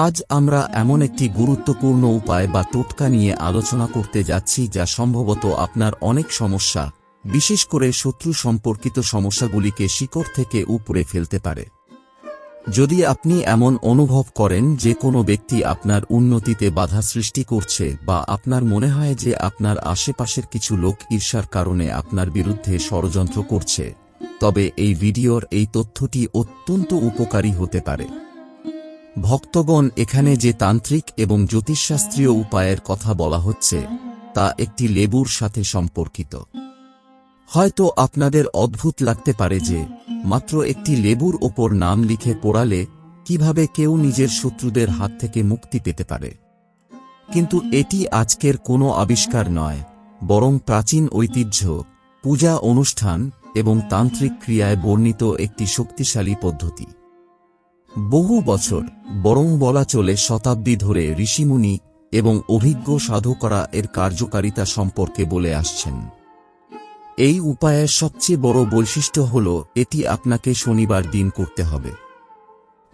আজ আমরা এমন একটি গুরুত্বপূর্ণ উপায় বা টোটকা নিয়ে আলোচনা করতে যাচ্ছি যা সম্ভবত আপনার অনেক সমস্যা, বিশেষ করে শত্রু সম্পর্কিত সমস্যাগুলিকে শিকড় থেকে উপরে ফেলতে পারে। যদি আপনি এমন অনুভব করেন যে কোনো ব্যক্তি আপনার উন্নতিতে বাধা সৃষ্টি করছে বা আপনার মনে হয় যে আপনার আশেপাশের কিছু লোক ঈর্ষার কারণে আপনার বিরুদ্ধে ষড়যন্ত্র করছে, তবে এই ভিডিওর এই তথ্যটি অত্যন্ত উপকারী হতে পারে। ভক্তগণ এখানে যে তান্ত্রিক এবং জ্যোতিষশাস্ত্রীয় উপায়ের কথা বলা হচ্ছে, তা একটি লেবুর সাথে সম্পর্কিত। হয়তো আপনাদের অদ্ভুত লাগতে পারে যে, মাত্র একটি লেবুর ওপর নাম লিখে পোড়ালে কীভাবে কেউ নিজের শত্রুদের হাত থেকে মুক্তি পেতে পারে? কিন্তু এটি আজকের কোনো আবিষ্কার নয়, বরং প্রাচীন ঐতিহ্য, পূজা অনুষ্ঠান এবং তান্ত্রিক ক্রিয়ায় বর্ণিত একটি শক্তিশালী পদ্ধতি। বহু বছর বরং বলা চলে শতাব্দী ধরে ঋষিমুনি এবং অভিজ্ঞ সাধকরা এর কার্যকারিতা সম্পর্কে বলে আসছেন। এই উপায়ের সবচেয়ে বড় বৈশিষ্ট্য হল, এটি আপনাকে শনিবার দিন করতে হবে।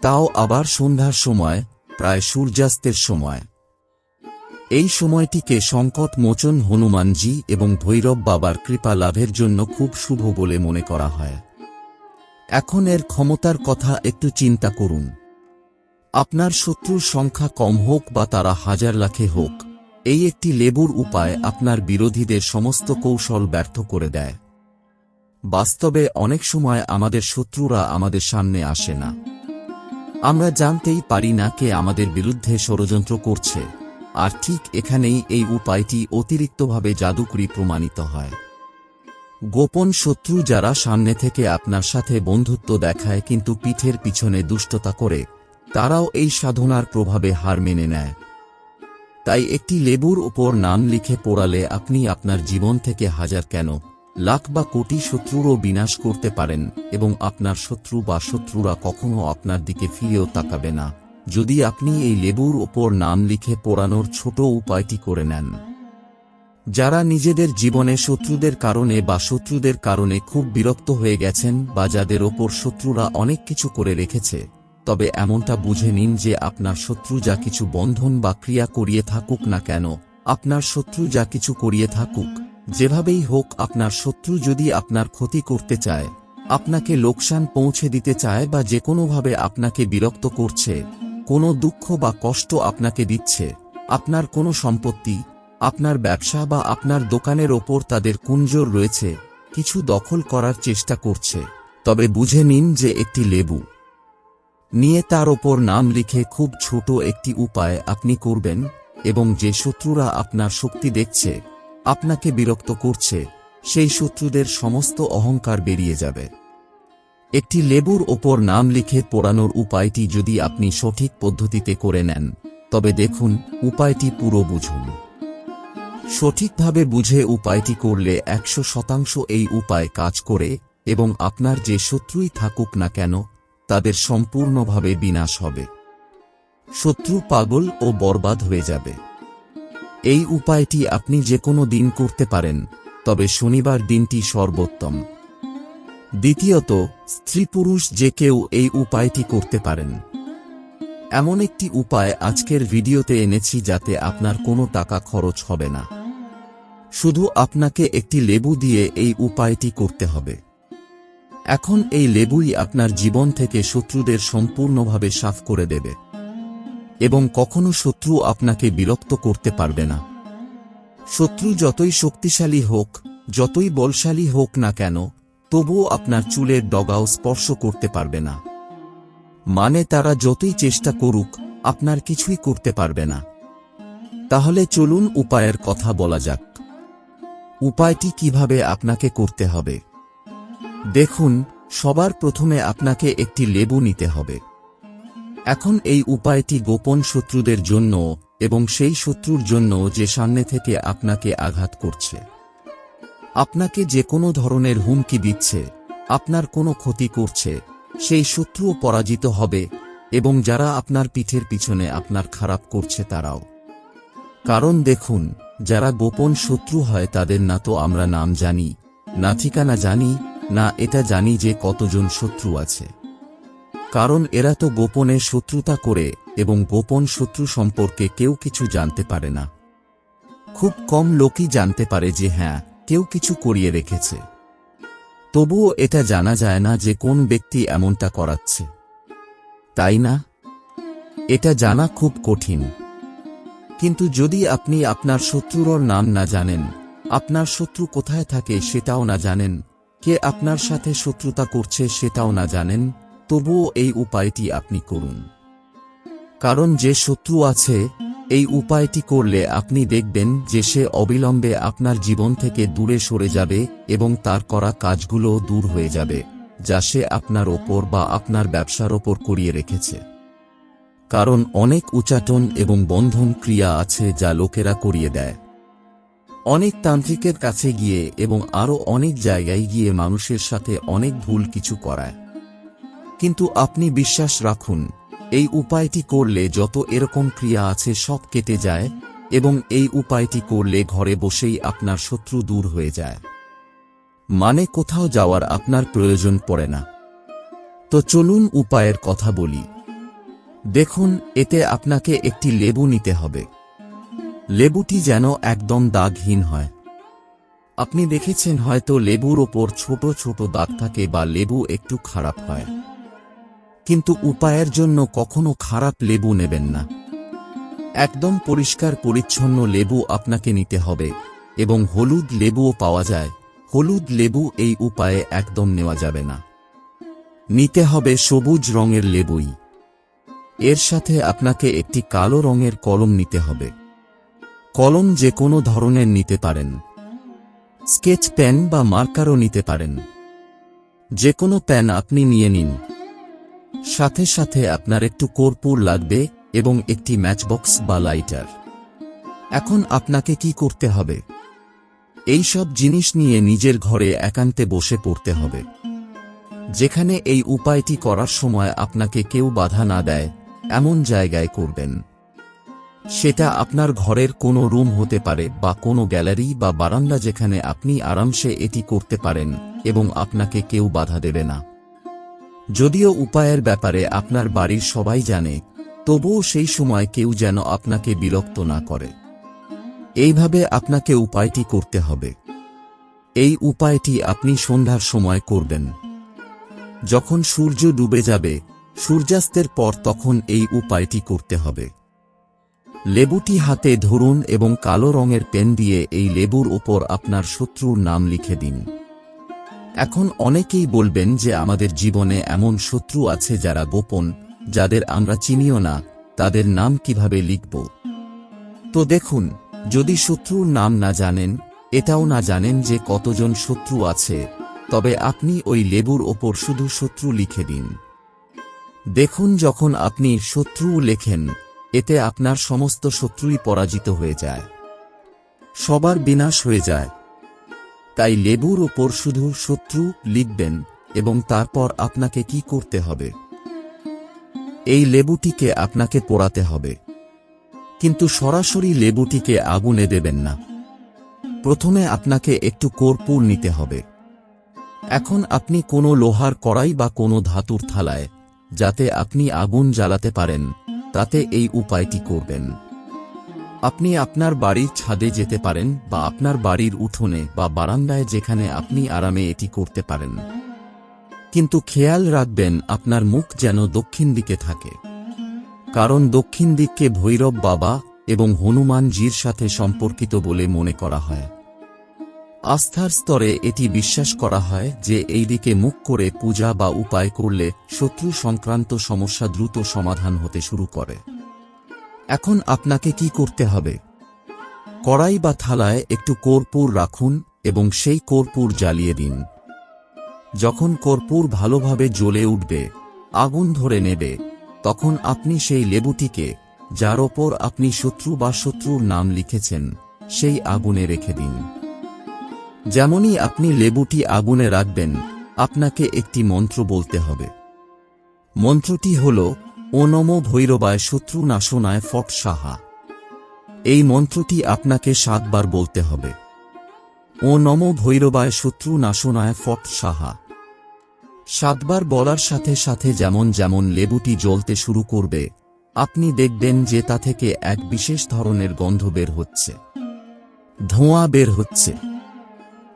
তাও আবার সন্ধ্যার সময়, প্রায় সূর্যাস্তের সময়। এই সময়টিকে সংকট মোচন হনুমানজি এবং ভৈরব বাবার কৃপা লাভের জন্য খুব শুভ বলে মনে করা হয়। এখন এর ক্ষমতার কথা একটু চিন্তা করুন। আপনার শত্রুর সংখ্যা কম হোক বা তারা হাজার লাখে হোক, এই একটি লেবুর উপায় আপনার বিরোধীদের সমস্ত কৌশল ব্যর্থ করে দেয়। বাস্তবে অনেক সময় আমাদের শত্রুরা আমাদের সামনে আসে না। আমরা জানতেই পারি না কে আমাদের বিরুদ্ধে ষড়যন্ত্র করছে, আর ঠিক এখানেই এই উপায়টি অতিরিক্তভাবে জাদুকরি প্রমাণিত হয়। গোপন শত্রু যারা সামনে থেকে আপনার সাথে বন্ধুত্ব দেখায় কিন্তু পিঠের পিছনে দুষ্টতা করে, তারাও এই সাধনার প্রভাবে হার মেনে নেয়। তাই একটি লেবুর উপর নাম লিখে পোড়ালে আপনি আপনার জীবন থেকে হাজার কেন, লাখ বা কোটি শত্রুরও বিনাশ করতে পারেন এবং আপনার শত্রু বা শত্রুরা কখনো আপনার দিকে ফিরেও তাকাবে না। যদি আপনি এই লেবুর ওপর নাম লিখে পোড়ানোর ছোট উপায়টি করে নেন। যারা নিজেদের জীবনে শত্রুদের কারণে বা শত্রুদের কারণে খুব বিরক্ত হয়ে গেছেন বা যাদের ওপর শত্রুরা অনেক কিছু করে রেখেছে, তবে এমনটা বুঝে নিন যে আপনার শত্রু যা কিছু বন্ধন বা ক্রিয়া করিয়ে থাকুক না কেন, আপনার শত্রু যা কিছু করিয়ে থাকুক, যেভাবেই হোক আপনার শত্রু যদি আপনার ক্ষতি করতে চায়, আপনাকে লোকসান পৌঁছে দিতে চায় বা যে কোনোভাবে আপনাকে বিরক্ত করছে, কোনো দুঃখ বা কষ্ট আপনাকে দিচ্ছে, আপনার কোনো সম্পত্তি আপনার ব্যবসা বা আপনার দোকানের ওপর তাদের কুঞ্জর রয়েছে, কিছু দখল করার চেষ্টা করছে। তবে বুঝে নিন যে একটি লেবু নিয়ে তার ওপর নাম লিখে খুব ছোট একটি উপায় আপনি করবেন এবং যে শত্রুরা আপনার শক্তি দেখছে, আপনাকে বিরক্ত করছে, সেই শত্রুদের সমস্ত অহংকার বেরিয়ে যাবে। একটি লেবুর ওপর নাম লিখে পোড়ানোর উপায়টি যদি আপনি সঠিক পদ্ধতিতে করে নেন, তবে দেখুন, উপায়টি পুরো বুঝুন। সঠিকভাবে বুঝে উপায়টি করলে একশো শতাংশ এই উপায় কাজ করে এবং আপনার যে শত্রুই থাকুক না কেন, তাদের সম্পূর্ণভাবে বিনাশ হবে। শত্রু পাগল ও বরবাদ হয়ে যাবে। এই উপায়টি আপনি যে কোনো দিন করতে পারেন, তবে শনিবার দিনটি সর্বোত্তম। দ্বিতীয়ত, স্ত্রী পুরুষ যে কেউ এই উপায়টি করতে পারেন। এমন একটি উপায় আজকের ভিডিওতে এনেছি যাতে আপনার কোনো টাকা খরচ হবে না। শুধু আপনাকে একটি লেবু দিয়ে এই উপায়টি করতে হবে। এখন এই লেবুই আপনার জীবন থেকে শত্রুদের সম্পূর্ণভাবে সাফ করে দেবে। এবং কখনো শত্রু আপনাকে বিরক্ত করতে পারবে না। শত্রু যতই শক্তিশালী হোক, যতই বলশালী হোক না কেন, তবুও আপনার চুলের ডগাও স্পর্শ করতে পারবে না। মানে তারা যতই চেষ্টা করুক, আপনার কিছুই করতে পারবে না। তাহলে চলুন উপায়ের কথা বলা যাক। উপায়টি কীভাবে আপনাকে করতে হবে? দেখুন, সবার প্রথমে আপনাকে একটি লেবু নিতে হবে। এখন এই উপায়টি গোপন শত্রুদের জন্য এবং সেই শত্রুর জন্য যে সামনে থেকে আপনাকে আঘাত করছে। আপনাকে যে কোনো ধরনের হুমকি দিচ্ছে, আপনার কোনো ক্ষতি করছে, সেই শত্রুও পরাজিত হবে এবং যারা আপনার পিঠের পিছনে আপনার খারাপ করছে তারাও। কারণ দেখুন যারা গোপন শত্রু হয় তাদের না তো আমরা নাম জানি, না ঠিকানা জানি, না এটা জানি যে কতজন শত্রু আছে। কারণ এরা তো গোপনে শত্রুতা করে এবং গোপন শত্রু সম্পর্কে কেউ কিছু জানতে পারে না। খুব কম লোকই জানতে পারে যে হ্যাঁ কেউ কিছু করিয়ে রেখেছে। তবুও এটা জানা যায় না যে কোন ব্যক্তি এমনটা করাচ্ছে। তাই না? এটা জানা খুব কঠিন। কিন্তু যদি আপনি আপনার শত্রুর নাম না জানেন, আপনার শত্রু কোথায় থাকে সেটাও না জানেন, কে আপনার সাথে শত্রুতা করছে সেটাও না জানেন, তবুও এই উপায়টি আপনি করুন। কারণ যে শত্রু আছে, এই উপায়টি করলে আপনি দেখবেন যে সে অবিলম্বে আপনার জীবন থেকে দূরে সরে যাবে এবং তার করা কাজগুলো দূর হয়ে যাবে, যা সে আপনার ওপর বা আপনার ব্যবসার ওপর করিয়ে রেখেছে। কারণ অনেক উচাটন এবং বন্ধন ক্রিয়া আছে যা লোকেরা করিয়ে দেয়। অনেক তান্ত্রিকের কাছে গিয়ে এবং আরও অনেক জায়গায় গিয়ে মানুষের সাথে অনেক ভুল কিছু করায়। কিন্তু আপনি বিশ্বাস রাখুন, এই উপায়টি করলে যত এরকম ক্রিয়া আছে সব কেটে যায় এবং এই উপায়টি করলে ঘরে বসেই আপনার শত্রু দূর হয়ে যায়। মানে কোথাও যাওয়ার আপনার প্রয়োজন পড়ে না। তো চলুন উপায়ের কথা বলি। দেখুন, এতে আপনাকে একটি লেবু নিতে হবে। লেবুটি যেন একদম দাগহীন হয়। আপনি দেখেছেন হয়তো লেবুর ওপর ছোট ছোট দাগ থাকে বা লেবু একটু খারাপ হয়। কিন্তু উপায়ের জন্য কখনো খারাপ লেবু নেবেন না। একদম পরিষ্কার পরিচ্ছন্ন লেবু আপনাকে নিতে হবে এবং হলুদ লেবুও পাওয়া যায়। হলুদ লেবু এই উপায়ে একদম নেওয়া যাবে না। নিতে হবে সবুজ রঙের লেবুই। এর সাথে আপনাকে একটি কালো রঙের কলম নিতে হবে। কলম যে কোনো ধরনের নিতে পারেন। স্কেচ পেন বা মার্কারও নিতে পারেন। যে কোনো পেন আপনি নিয়ে নিন। সাথে সাথে আপনার একটু কর্পূর লাগবে এবং একটি ম্যাচবক্স বা লাইটার। এখন আপনাকে কি করতে হবে? এই সব জিনিস নিয়ে নিজের ঘরে একান্তে বসে পড়তে হবে। যেখানে এই উপায়টি করার সময় আপনাকে কেউ বাধা না দেয়। এমন জায়গায় করবেন। সেটা আপনার ঘরের কোনো রুম হতে পারে বা কোনো গ্যালারি বা বারান্দা যেখানে আপনি আরামসে এটি করতে পারেন এবং আপনাকে কেউ বাধা দেবে না। যদিও উপায়ের ব্যাপারে আপনার বাড়ির সবাই জানে, তবুও সেই সময় কেউ যেন আপনাকে বিরক্ত না করে। এইভাবে আপনাকে উপায়টি করতে হবে। এই উপায়টি আপনি সন্ধ্যার সময় করবেন। যখন সূর্য ডুবে যাবে সূর্যাস্তের পর তখন এই উপায়টি করতে হবে। লেবুটি হাতে ধরুন এবং কালো রঙের পেন দিয়ে এই লেবুর ওপর আপনার শত্রুর নাম লিখে দিন। এখন অনেকেই বলবেন যে আমাদের জীবনে এমন শত্রু আছে যারা গোপন, যাদের আমরা চিনিও না, তাদের নাম কীভাবে লিখব? তো দেখুন, যদি শত্রুর নাম না জানেন, এটাও না জানেন যে কতজন শত্রু আছে, তবে আপনি ওই লেবুর ওপর শুধু শত্রু লিখে দিন। দেখুন যখন আপনি শত্রু লেখেন, এতে আপনার সমস্ত শত্রুই পরাজিত হয়ে যায়। সবার বিনাশ হয়ে যায়। তাই লেবুর ওপর শুধু শত্রু লিখবেন এবং তারপর আপনাকে কি করতে হবে? এই লেবুটিকে আপনাকে পোড়াতে হবে। কিন্তু সরাসরি লেবুটিকে আগুনে দেবেন না। প্রথমে আপনাকে একটু কর্পূর নিতে হবে। এখন আপনি কোনো লোহার কড়াই বা কোনো ধাতুর থালায় যাতে আপনি আগুন জ্বালাতে পারেন, তাতে এই উপায়টি করবেন। আপনি আপনার বাড়ির ছাদে যেতে পারেন বা আপনার বাড়ির উঠোনে বা বারান্দায় যেখানে আপনি আরামে এটি করতে পারেন। কিন্তু খেয়াল রাখবেন, আপনার মুখ যেন দক্ষিণ দিকে থাকে। কারণ দক্ষিণ দিককে ভৈরব বাবা এবং হনুমানজির সাথে সম্পর্কিত বলে মনে করা হয়। আস্থার স্তরে এটি বিশ্বাস করা হয় যে এই দিকে মুখ করে পূজা বা উপায় করলে শত্রু সংক্রান্ত সমস্যা দ্রুত সমাধান হতে শুরু করে। এখন আপনাকে কি করতে হবে? কড়াই বা থালায় একটু কর্পূর রাখুন এবং সেই কর্পূর জ্বালিয়ে দিন। যখন কর্পূর ভালোভাবে জ্বলে উঠবে, আগুন ধরে নেবে, তখন আপনি সেই লেবুটিকে, যার ওপর আপনি শত্রু বা শত্রুর নাম লিখেছেন, সেই আগুনে রেখে দিন। যেমনই আপনি লেবুটি আগুনে রাখবেন, আপনাকে একটি মন্ত্র বলতে হবে। মন্ত্রটি হল ও নম ভৈরবায় শত্রু নাশনায় ফট সাহা। এই মন্ত্রটি আপনাকে সাতবার বলতে হবে। ও নম ভৈরবায় শত্রু নাশনায় ফট সাহা। সাতবার বলার সাথে সাথে যেমন যেমন লেবুটি জ্বলতে শুরু করবে, আপনি দেখবেন যে তা থেকে এক বিশেষ ধরনের গন্ধ বের হচ্ছে। ধোঁয়া বের হচ্ছে।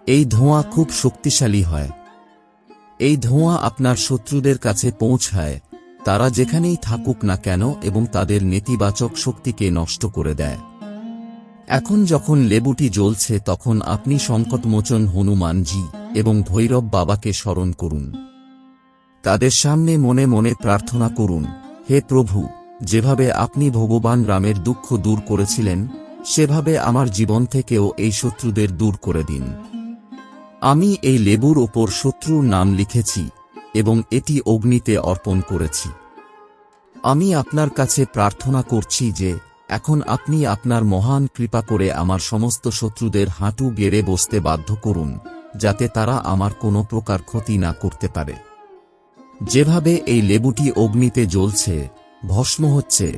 এই ধোঁয়া খুব শক্তিশালী হয়। এই ধোঁয়া আপনার শত্রুদের কাছে পৌঁছায়, তারা যেখানেই থাকুক না কেন এবং তাদের নেতিবাচক শক্তিকে নষ্ট করে দেয়। এখন যখন লেবুটি জ্বলছে, তখন আপনি সংকটমোচন হনুমানজি এবং ভৈরব বাবাকে স্মরণ করুন। তাদের সামনে মনে মনে প্রার্থনা করুন, হে প্রভু, যেভাবে আপনি ভগবান রামের দুঃখ দূর করেছিলেন, সেভাবে আমার জীবন থেকেও এই শত্রুদের দূর করে দিন। আমি এই লেবুর ওপর শত্রুর নাম লিখেছি, এবং এটি অগ্নিতে অর্পণ করেছি। আমি আপনার কাছে প্রার্থনা করছি যে, এখন আপনি আপনার মহান কৃপা করে আমার সমস্ত শত্রুদের হাঁটু গেড়ে বসতে বাধ্য করুন, যাতে তারা আমার কোনো প্রকার ক্ষতি না করতে পারে। যেভাবে এই লেবুটি অগ্নিতে জ্বলছে, ভস্ম হচ্ছে,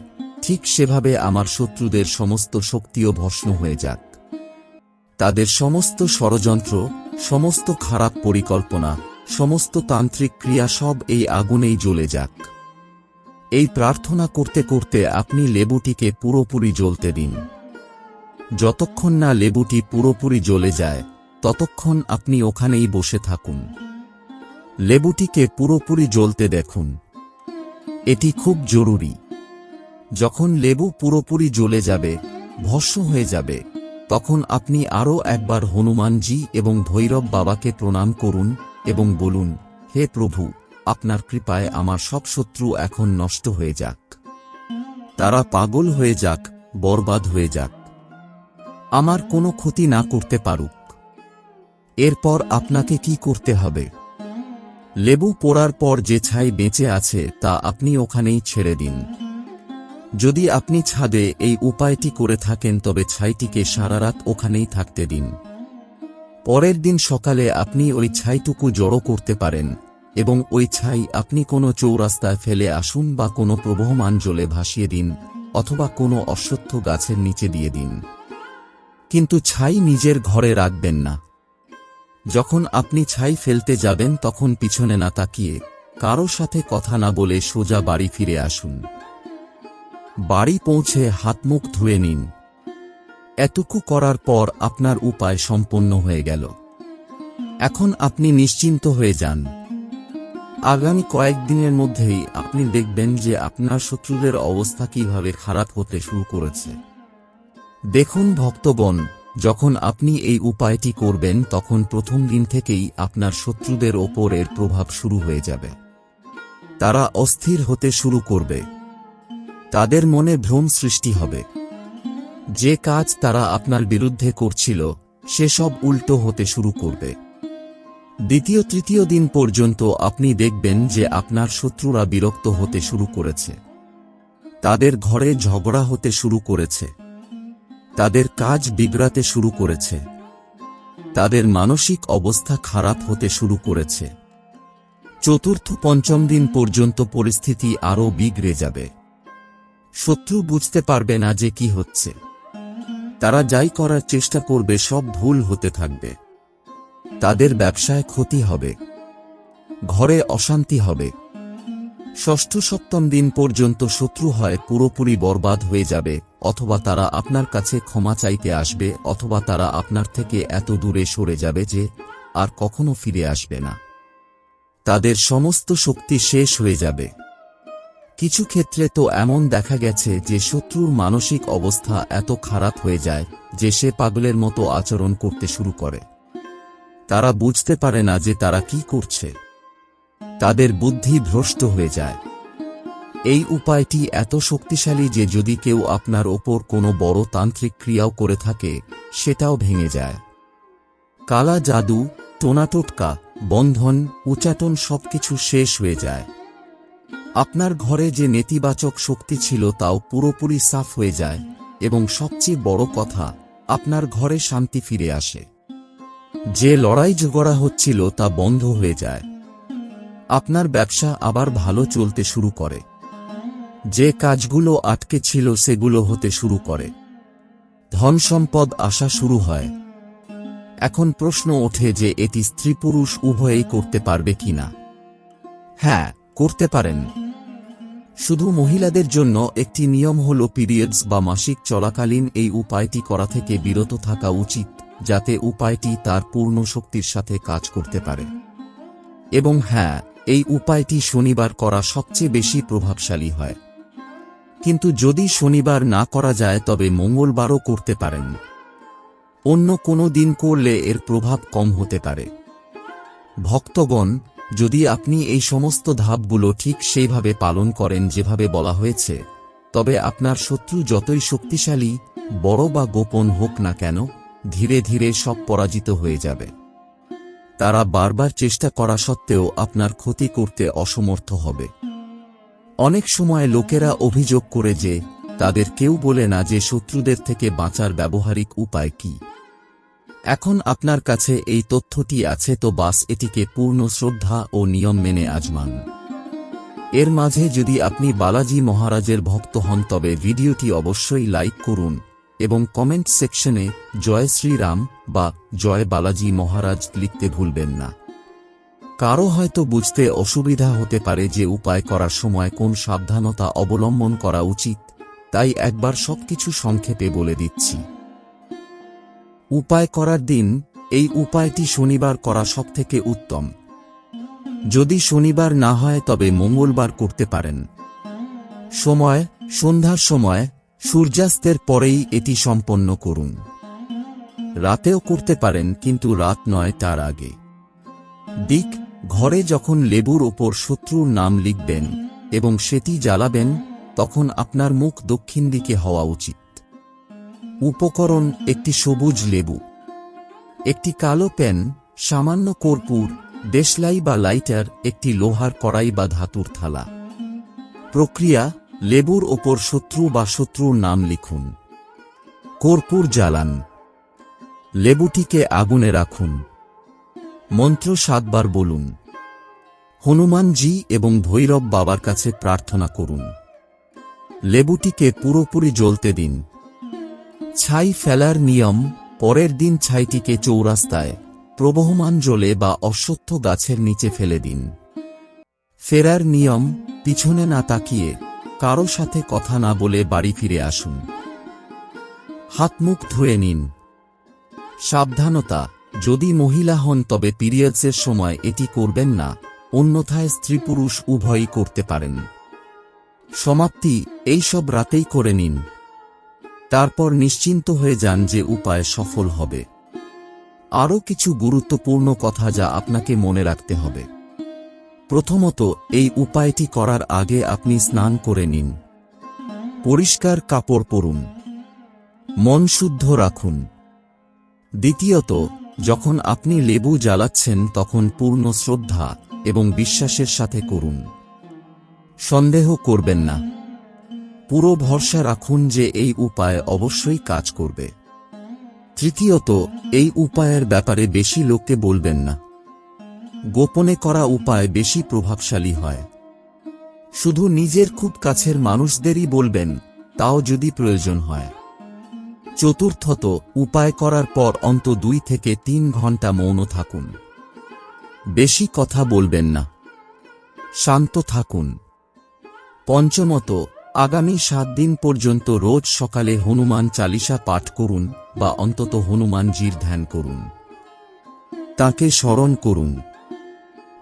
ঠিক সেভাবে আমার শত্রুদের সমস্ত শক্তিও ভস্ম হয়ে যাক। তাদের সমস্ত ষড়যন্ত্র, সমস্ত খারাপ পরিকল্পনা, সমস্ত তান্ত্রিক ক্রিয়া সব এই আগুনেই জ্বলে যাক। এই প্রার্থনা করতে করতে আপনি লেবুটিকে পুরোপুরি জ্বলতে দিন। যতক্ষণ না লেবুটি পুরোপুরি জ্বলে যায়, ততক্ষণ আপনি ওখানেই বসে থাকুন। লেবুটিকে পুরোপুরি জ্বলতে দেখুন। এটি খুব জরুরি। যখন লেবু পুরোপুরি জ্বলে যাবে, ভস্ম হয়ে যাবে। তখন আপনি আরও একবার হনুমানজি এবং ভৈরব বাবাকে প্রণাম করুন এবং বলুন, হে প্রভু, আপনার কৃপায় আমার সব শত্রু এখন নষ্ট হয়ে যাক। তারা পাগল হয়ে যাক, বরবাদ হয়ে যাক। আমার কোনো ক্ষতি না করতে পারুক। এরপর আপনাকে কি করতে হবে? লেবু পোড়ার পর যে ছাই বেঁচে আছে তা আপনি ওখানেই ছেড়ে দিন। যদি আপনি ছাদে এই উপায়টি করে থাকেন তবে ছাইটিকে সারারাত ওখানেই থাকতে দিন। পরের দিন সকালে আপনি ওই ছাইটুকু জড়ো করতে পারেন এবং ওই ছাই আপনি কোনো চৌরাস্তায় ফেলে আসুন বা কোনো প্রবহমান জলে ভাসিয়ে দিন অথবা কোনো অশ্বত্থ গাছের নিচে দিয়ে দিন। কিন্তু ছাই নিজের ঘরে রাখবেন না। যখন আপনি ছাই ফেলতে যাবেন তখন পিছনে না তাকিয়ে কারও সাথে কথা না বলে সোজা বাড়ি ফিরে আসুন। বাড়ি পৌঁছে হাতমুখ ধুয়ে নিন। এটুকু করার পর আপনার উপায় সম্পন্ন হয়ে গেল। এখন আপনি নিশ্চিন্ত হয়ে যান। আগামী কয়েকদিনের মধ্যেই আপনি দেখবেন যে আপনার শত্রুদের অবস্থা কীভাবে খারাপ হতে শুরু করেছে। দেখুন ভক্তগণ, যখন আপনি এই উপায়টি করবেন, তখন প্রথম দিন থেকেই আপনার শত্রুদের ওপর এর প্রভাব শুরু হয়ে যাবে। তারা অস্থির হতে শুরু করবে। তাদের মনে ভ্রম সৃষ্টি হবে। যে কাজ তারা আপনার বিরুদ্ধে করছিল সেসব উল্টো হতে শুরু করবে। দ্বিতীয়, তৃতীয় দিন পর্যন্ত আপনি দেখবেন যে আপনার শত্রুরা বিরক্ত হতে শুরু করেছে। তাদের ঘরে ঝগড়া হতে শুরু করেছে। তাদের কাজ বিগড়াতে শুরু করেছে। তাদের মানসিক অবস্থা খারাপ হতে শুরু করেছে। চতুর্থ, পঞ্চম দিন পর্যন্ত পরিস্থিতি আরও বিগড়ে যাবে। শত্রু বুঝতে পারবে না যে কি হচ্ছে। তারা যাই করার চেষ্টা করবে, সব ভুল হতে থাকবে। তাদের ব্যবসায় ক্ষতি হবে। ঘরে অশান্তি হবে। ষষ্ঠ সপ্তম দিন পর্যন্ত শত্রু হয়, পুরোপুরি বরবাদ হয়ে যাবে, অথবা তারা আপনার কাছে ক্ষমা চাইতে আসবে, অথবা তারা আপনার থেকে এত দূরে সরে যাবে যে আর কখনো ফিরে আসবে না। তাদের সমস্ত শক্তি শেষ হয়ে যাবে। কিছু ক্ষেত্রে তো এমন দেখা গেছে যে শত্রুর মানসিক অবস্থা এত খারাপ হয়ে যায় যে সে পাগলের মতো আচরণ করতে শুরু করে। তারা বুঝতে পারে না যে তারা কি করছে। তাদের বুদ্ধি ভ্রষ্ট হয়ে যায়। এই উপায়টি এত শক্তিশালী যে যদি কেউ আপনার ওপর কোনো বড় তান্ত্রিক ক্রিয়াও করে থাকে, সেটাও ভেঙে যায়। কালা জাদু, টোনাটোটকা, বন্ধন, উচাটন সবকিছু শেষ হয়ে যায়। আপনার ঘরে যে নেতিবাচক শক্তি ছিল তাও পুরোপুরি সাফ হয়ে যায়, এবং সবচেয়ে বড় কথা, আপনার ঘরে শান্তি ফিরে আসে। যে লড়াই ঝগড়া হচ্ছিল তা বন্ধ হয়ে যায়। আপনার ব্যবসা আবার ভালো চলতে শুরু করে। যে কাজগুলো আটকে ছিল সেগুলো হতে শুরু করে। ধন সম্পদ আসা শুরু হয়। এখন প্রশ্ন ওঠে যে এটি স্ত্রী পুরুষ উভয়েই করতে পারবে কিনা। হ্যাঁ করতে পারেন। শুধু মহিলাদের জন্য একটি নিয়ম হল পিরিয়ডস বা মাসিক চলাকালীন এই উপায়টি করা থেকে বিরত থাকা উচিত, যাতে উপায়টি তার পূর্ণ শক্তির সাথে কাজ করতে পারে। এবং হ্যাঁ এই উপায়টি শনিবার করা সবচেয়ে বেশি প্রভাবশালী হয়। কিন্তু যদি শনিবার না করা যায়, তবে মঙ্গলবারও করতে পারেন। অন্য কোনো দিন করলে এর প্রভাব কম হতে পারে। ভক্তগণ যদি আপনি এই সমস্ত ধাপগুলো ঠিক সেইভাবে পালন করেন যেভাবে বলা হয়েছে, তবে আপনার শত্রু যতই শক্তিশালী, বড় বা গোপন হোক না কেন, ধীরে ধীরে সব পরাজিত হয়ে যাবে। তারা বারবার চেষ্টা করা সত্ত্বেও আপনার ক্ষতি করতে অসমর্থ হবে। অনেক সময় লোকেরা অভিযোগ করে যে, তাদের কেউ বলে না যে শত্রুদের থেকে বাঁচার ব্যবহারিক উপায় কি। এখন আপনার কাছে এই তথ্যটি আছে তো বাস এটিকে পূর্ণ শ্রদ্ধা ও নিয়ম মেনে আজমান। এর মাঝে যদি আপনি বালাজি মহারাজের ভক্ত হন তবে ভিডিওটি অবশ্যই লাইক করুন এবং কমেন্ট সেকশনে জয় শ্রীরাম বা জয় বালাজি মহারাজ লিখতে ভুলবেন না। কারও হয়তো বুঝতে অসুবিধা হতে পারে যে উপায় করার সময় কোন সাবধানতা অবলম্বন করা উচিত, তাই একবার সবকিছু সংক্ষেপে বলে দিচ্ছি। উপায় করার দিন, এই উপায়টি শনিবার করা সবথেকে উত্তম। যদি শনিবার না হয় তবে মঙ্গলবার করতে পারেন। সময়, সন্ধ্যার সময়, সূর্যাস্তের পরেই এটি সম্পন্ন করুন। রাতেও করতে পারেন, কিন্তু রাত নয়, তার আগে। দিক, ঘরে যখন লেবুর ওপর শত্রুর নাম লিখবেন এবং সেটি জ্বালাবেন, তখন আপনার মুখ দক্ষিণ দিকে হওয়া উচিত। উপকরণ একটি সবুজ লেবু, একটি কালো পেন, সামান্য কর্পূর, দেশলাই বা লাইটার, একটি লোহার কড়াই বা ধাতুর থালা। প্রক্রিয়া, লেবুর ওপর শত্রু বা শত্রুর নাম লিখুন। কর্পূর জ্বালান। লেবুটিকে আগুনে রাখুন। মন্ত্র সাতবার বলুন। হনুমানজি এবং ভৈরব বাবার কাছে প্রার্থনা করুন। লেবুটিকে পুরোপুরি জ্বলতে দিন। ছাই ফেলার নিয়ম, পরের দিন ছাইটিকে চৌরাস্তায়, প্রবহমান জলে বা অশ্বত্থ গাছের নিচে ফেলে দিন। ফেরার নিয়ম, পিছনে না তাকিয়ে, কারও সাথে কথা না বলে বাড়ি ফিরে আসুন। হাত মুখ ধুয়ে নিন। সাবধানতা, যদি মহিলা হন তবে পিরিয়ডসের সময় এটি করবেন না, অন্যথায় স্ত্রী পুরুষ উভয়ই করতে পারেন। সমাপ্তি এইসব রাতেই করে নিন। তারপর নিশ্চিন্ত হয়ে যান যে উপায় সফল হবে। আরও কিছু গুরুত্বপূর্ণ কথা যা আপনাকে মনে রাখতে হবে। প্রথমত, এই উপায়টি করার আগে আপনি স্নান করে নিন। পরিষ্কার কাপড় পরুন। মন শুদ্ধ রাখুন। দ্বিতীয়ত, যখন আপনি লেবু জ্বালাচ্ছেন তখন পূর্ণ শ্রদ্ধা এবং বিশ্বাসের সাথে করুন। সন্দেহ করবেন না। পুরো ভরসা রাখুন যে এই উপায় অবশ্যই কাজ করবে। তৃতীয়ত, এই উপায়ের ব্যাপারে বেশি লোককে বলবেন না। গোপনে করা উপায় বেশি প্রভাবশালী হয়। শুধু নিজের খুব কাছের মানুষদেরই বলবেন, তাও যদি প্রয়োজন হয়। চতুর্থত, উপায় করার পর অন্ত দুই থেকে তিন ঘণ্টা মৌন থাকুন। বেশি কথা বলবেন না। শান্ত থাকুন। পঞ্চমত আগামী সাত দিন পর্যন্ত রোজ সকালে হনুমান চালিসা পাঠ করুন বা অন্তত হনুমানজির ধ্যান করুন। তাকে স্মরণ করুন।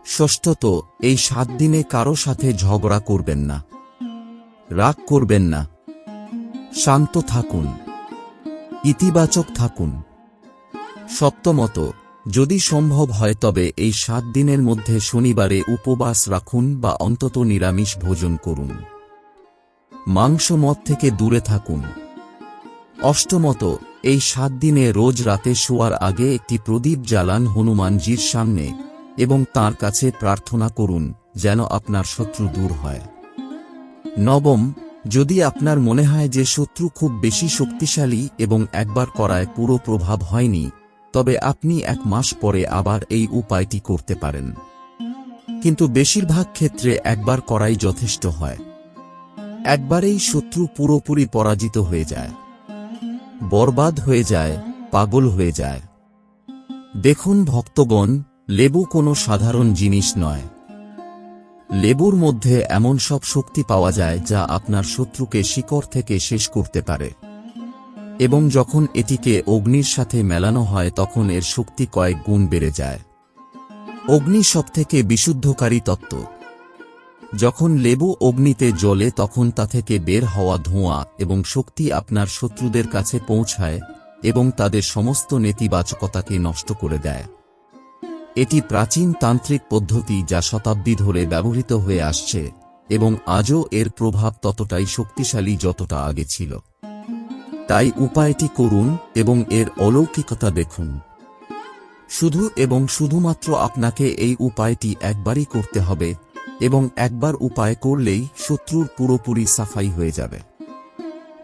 ষষ্ঠত, এই সাত দিনে কারও সাথে ঝগড়া করবেন না। রাগ করবেন না। শান্ত থাকুন। ইতিবাচক থাকুন। সপ্তমত, যদি সম্ভব হয় তবে এই সাত দিনের মধ্যে শনিবারে উপবাস রাখুন বা অন্তত নিরামিষ ভোজন করুন। মাংস মদ থেকে দূরে থাকুন। অষ্টমত, এই সাত দিনে রোজ রাতে শোয়ার আগে একটি প্রদীপ জ্বালান হনুমানজির সামনে এবং তার কাছে প্রার্থনা করুন যেন আপনার শত্রু দূর হয়। নবম, যদি আপনার মনে হয় যে শত্রু খুব বেশি শক্তিশালী এবং একবার করায় পুরো প্রভাব হয়নি, তবে আপনি এক মাস পরে আবার এই উপায়টি করতে পারেন। কিন্তু বেশিরভাগ ক্ষেত্রে একবার করাই যথেষ্ট হয়। একবারেই শত্রু পুরোপুরি পরাজিত হয়ে যায়। বরবাদ হয়ে যায়, পাগল হয়ে যায়। দেখুন ভক্তগণ, লেবু কোনো সাধারণ জিনিস নয়। লেবুর মধ্যে এমন সব শক্তি পাওয়া যায় যা আপনার শত্রুকে শিকড় থেকে শেষ করতে পারে। এবং যখন এটিকে অগ্নির সাথে মেলানো হয়, তখন এর শক্তি কয়েক গুণ বেড়ে যায়। অগ্নি সবথেকে বিশুদ্ধকারী তত্ত্ব। যখন লেবু অগ্নিতে জ্বলে তখন তা থেকে বের হওয়া ধোঁয়া এবং শক্তি আপনার শত্রুদের কাছে পৌঁছায় এবং তাদের সমস্ত নেতিবাচকতাকে নষ্ট করে দেয়। এটি প্রাচীন তান্ত্রিক পদ্ধতি যা শতাব্দী ধরে ব্যবহৃত হয়ে আসছে এবং আজও এর প্রভাব ততটাই শক্তিশালী যতটা আগে ছিল। তাই উপায়টি করুন এবং এর অলৌকিকতা দেখুন। শুধু এবং শুধুমাত্র আপনাকে এই উপায়টি একবারই করতে হবে এবং একবার উপায় করলেই শত্রুর পুরোপুরি সাফাই হয়ে যাবে।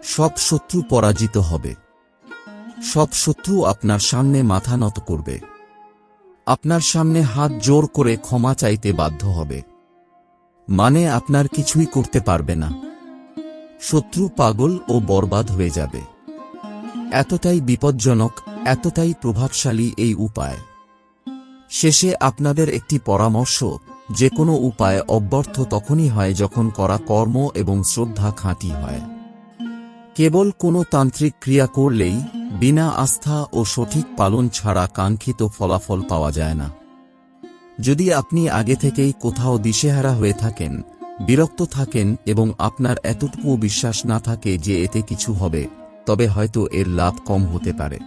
সব শত্রু পরাজিত হবে। সব শত্রু আপনার সামনে মাথা নত করবে। আপনার সামনে হাত জোর করে ক্ষমা চাইতে বাধ্য হবে। মানে আপনার কিছুই করতে পারবে না। শত্রু পাগল ও বরবাদ হয়ে যাবে। এতটাই বিপজ্জনক, এতটাই প্রভাবশালী এই উপায়। শেষে আপনাদের একটি পরামর্শ যে কোনো উপায় অব্যর্থ তখনই হয় যখন করা কর্ম এবং শ্রদ্ধা খাঁটি হয়। কেবল কোনো তান্ত্রিক ক্রিয়া করলেই বিনা আস্থা ও সঠিক পালন ছাড়া কাঙ্ক্ষিত ফলাফল পাওয়া যায় না। যদি আপনি আগে থেকেই কোথাও দিশেহারা হয়ে থাকেন, বিরক্ত থাকেন এবং আপনার এতটুকুও বিশ্বাস না থাকে যে এতে কিছু হবে, তবে হয়তো এর লাভ কম হতে পারে।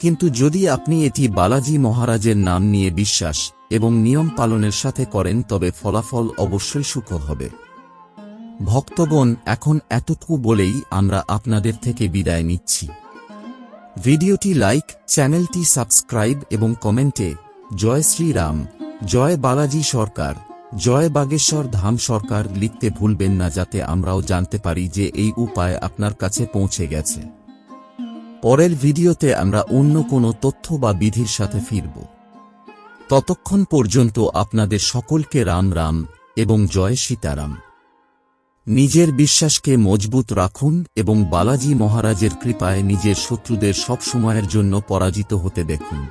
কিন্তু যদি আপনি এটি বালাজি মহারাজের নাম নিয়ে বিশ্বাস এবং নিয়ম পালনের সাথে করেন তবে ফলাফল অবশ্যই সুখ হবে। ভক্তগণ, এখন এতটুকু বলেই আমরা আপনাদের থেকে বিদায় নিচ্ছি। ভিডিওটি লাইক, চ্যানেলটি সাবস্ক্রাইব এবং কমেন্টে, জয় শ্রীরাম, জয় বালাজি সরকার, জয় বাগেশ্বর ধাম সরকার লিখতে ভুলবেন না যাতে আমরাও জানতে পারি যে এই উপায় আপনার কাছে পৌঁছে গেছে। পরের ভিডিওতে আমরা অন্য কোনো তথ্য বা বিধির সাথে ফিরব। ততক্ষণ পর্যন্ত আপনাদের সকলকে রাম রাম এবং জয় সীতারাম। নিজের বিশ্বাসকে মজবুত রাখুন এবং বালাজি মহারাজের কৃপায় নিজের শত্রুদের সব সময়ের জন্য পরাজিত হতে দেখুন।